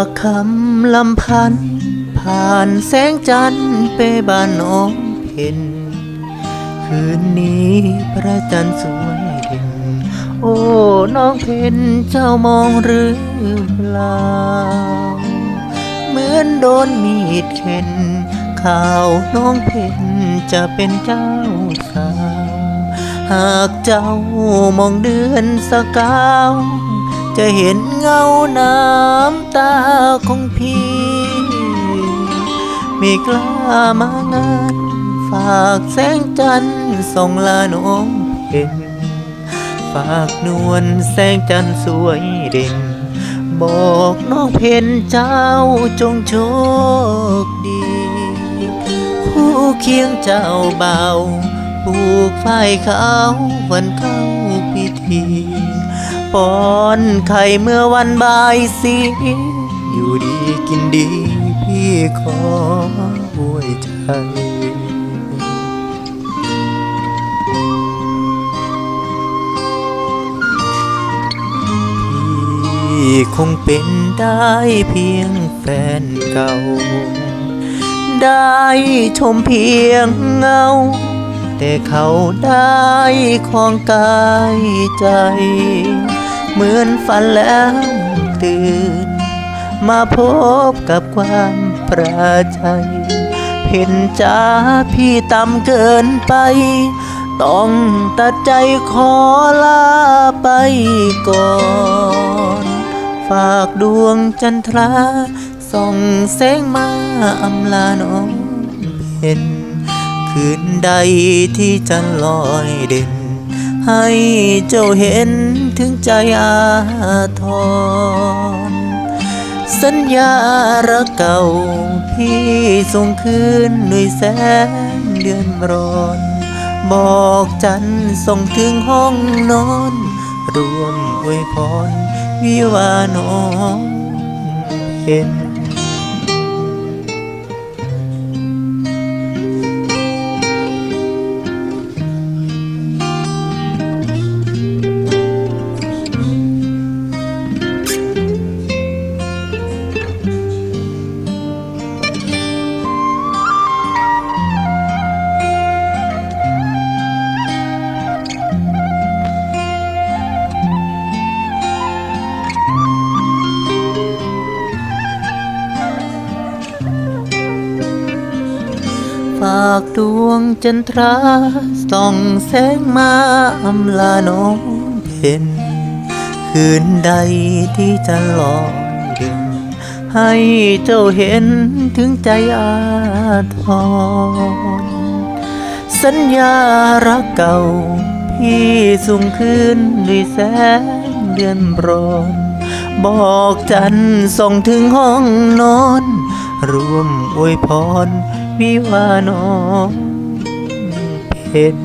ากคำลำพัน ผ่านแสงจันทร์ไปบ้านน้องเพ็ญคืนนี้พระจันทร์สวยเด่นโอ้น้องเพ็ญเจ้ามองหรือเปล่า เหมือนโดนมีดเข็นข่าวน้องเพ็ญจะเป็นเจ้าสาว หากเจ้ามองเดือนสกาว จะเห็นเงาน้ำตาของพี่ ไม่กล้ามางาน ฝากแสงจันทร์ส่องลาน้องเพ็ญฝากนวลแสงจันทร์สวยเด่น บอกน้องเพนเจ้าจงโชคดีคู่เคียงเจ้าเบาปลูกฝ้ายขาววันเข้าพิธี ป้อนไข่เมื่อวันบ่ายสีอยู่ดีกินดีพี่ขออวยใจพี่คงเป็นได้เพียงแฟนเก่า ได้ชมเพียงเงา แต่เขาได้ของกายใจ เหมือนฝันแล้วตื่น มาพบกับความประชัยเพ่นจ้าพี่ต่ำเกินไป ต้องตัดใจขอลาไปก่อน ฝากดวงจันทราส่องแสงมาอำลาน้องเพ็ญคืนใดที่จันลอยเด่น ให้เจ้าเห็น ถึงใจอาทร สัญญารักเก่า พี่ส่งคืนด้วยแสงเดือนร้อน บอกจันส่งถึงห้องนอน รวมอวยพรวิวาน้องเห็นากดวงจันทราส่องแสงมาอำลาน้องเพ็ญคืนใดที่จะลอยเด่นให้เจ้าเห็นถึงใจอาทรสัญญารักเก่า พี่ส่งคืนด้วยแสงเดือนร้อนบอกจันส่งถึงห้องนอนรวมอวยพร วิวาน้องเป็น